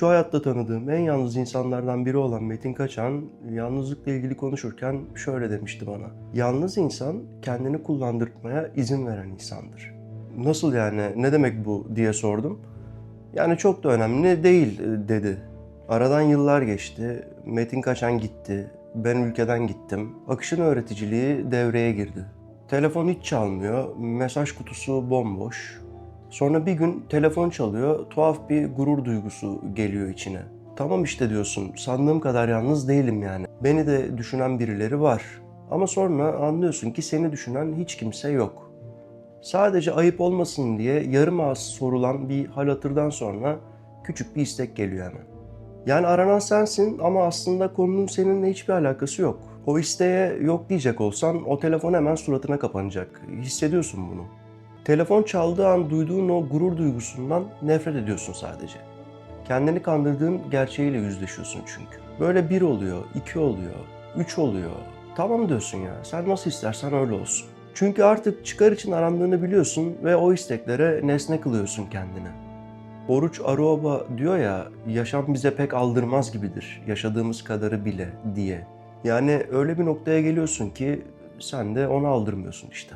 Şu hayatta tanıdığım en yalnız insanlardan biri olan Metin Kaçan, yalnızlıkla ilgili konuşurken şöyle demişti bana. Yalnız insan kendini kullandırtmaya izin veren insandır. Nasıl yani, ne demek bu diye sordum. Yani çok da önemli değil dedi. Aradan yıllar geçti, Metin Kaçan gitti, ben ülkeden gittim. Akışın öğreticiliği devreye girdi. Telefon hiç çalmıyor, mesaj kutusu bomboş. Sonra bir gün telefon çalıyor, tuhaf bir gurur duygusu geliyor içine. Tamam işte diyorsun, sandığım kadar yalnız değilim yani. Beni de düşünen birileri var. Ama sonra anlıyorsun ki seni düşünen hiç kimse yok. Sadece ayıp olmasın diye yarım ağız sorulan bir hal hatırdan sonra küçük bir istek geliyor hemen. Yani aranan sensin ama aslında konunun seninle hiçbir alakası yok. O isteğe yok diyecek olsan o telefon hemen suratına kapanacak. Hissediyorsun bunu. Telefon çaldığı an duyduğun o gurur duygusundan nefret ediyorsun sadece. Kendini kandırdığın gerçeğiyle yüzleşiyorsun çünkü. Böyle bir oluyor, iki oluyor, üç oluyor. Tamam diyorsun ya, sen nasıl istersen öyle olsun. Çünkü artık çıkar için arandığını biliyorsun ve o isteklere nesne kılıyorsun kendini. Oruç Aruoba diyor ya, yaşam bize pek aldırmaz gibidir, yaşadığımız kadarı bile diye. Yani öyle bir noktaya geliyorsun ki sen de onu aldırmıyorsun işte.